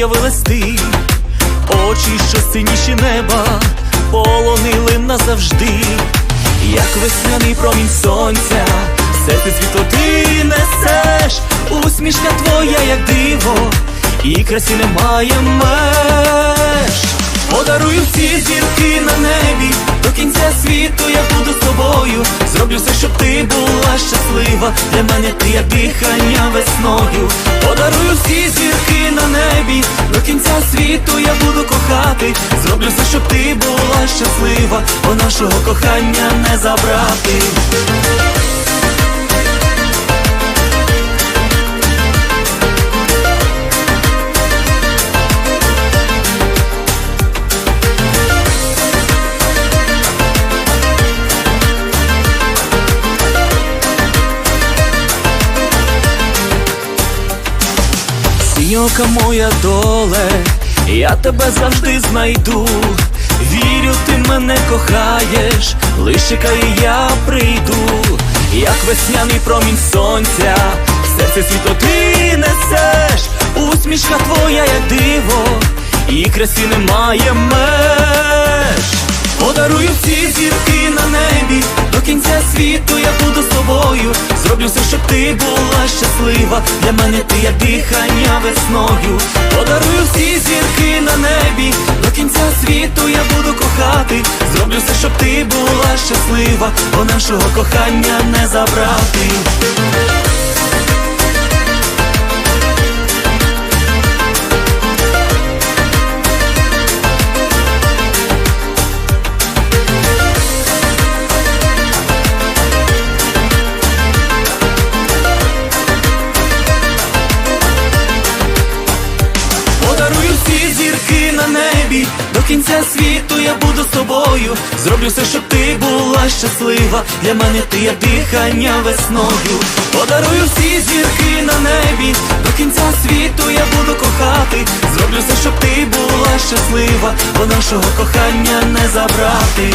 з'явилась ти, очі, що синіші неба, полонили назавжди, як весняний промінь сонця, все ти світло ти несеш, усмішка твоя, як диво, і красі немає меж. Подарую всі зірки на небі, до кінця світу я буду з тобою. Зроблю все, щоб ти була щаслива. Для мене ти як дихання весною. Подарую всі зірки на небі, до кінця світу я буду кохати. Зроблю все, щоб ти була щаслива, бо нашого кохання не забрати. Синьока моя доле, я тебе завжди знайду. Вірю, ти мене кохаєш, лиш чекай, і я прийду, як весняний промінь сонця, серце світло ти несеш, усмішка твоя, як диво, і красі немає меж. Подарую всі зірки на небі, до кінця світу я буду з тобою. Зроблю все, щоб ти була щаслива. Для мене ти як дихання весною. Подарую всі зірки на небі, до кінця світу я буду кохати. Зроблю все, щоб ти була щаслива, бо нашого кохання не забрати. Кінця світу я буду з тобою. Зроблю все, щоб ти була щаслива. Для мене ти як дихання весною. Подарую всі зірки на небі, до кінця світу я буду кохати. Зроблю все, щоб ти була щаслива, бо нашого кохання не забрати.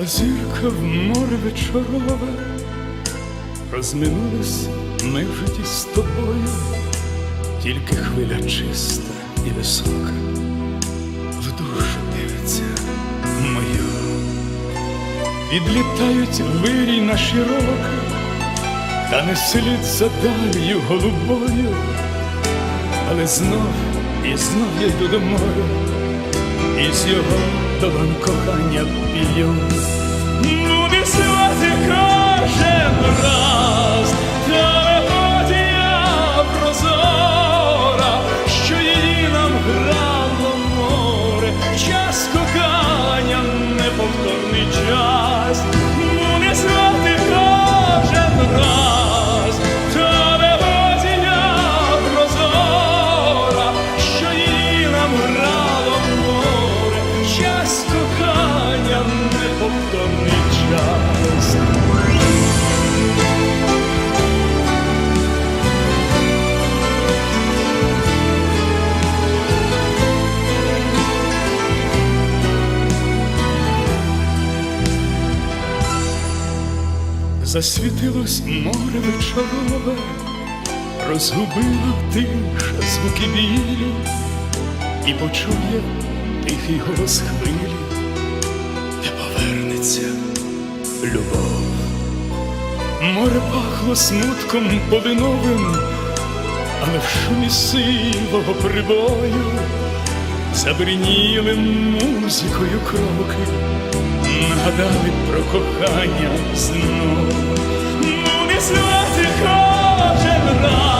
Впала зірка в море вечорове, розминулись ми в житті з тобою, тільки хвиля чиста і висока, в душу дивиться мою. Відлітають вирій на широко, та не слід за далью голубою, але знов і знов я йду до моря, і з його долон кохання п'ю. Буде сльози кожен раз, засвітилось море вечорове, розгубило тиша звуки білі, і почує тихий голос хвилі, не повернеться любов. Море пахло смутком полиновим, але в шумі сивого прибою забриніли музикою кроки, нагадали про кохання знов. Звати кожен раз.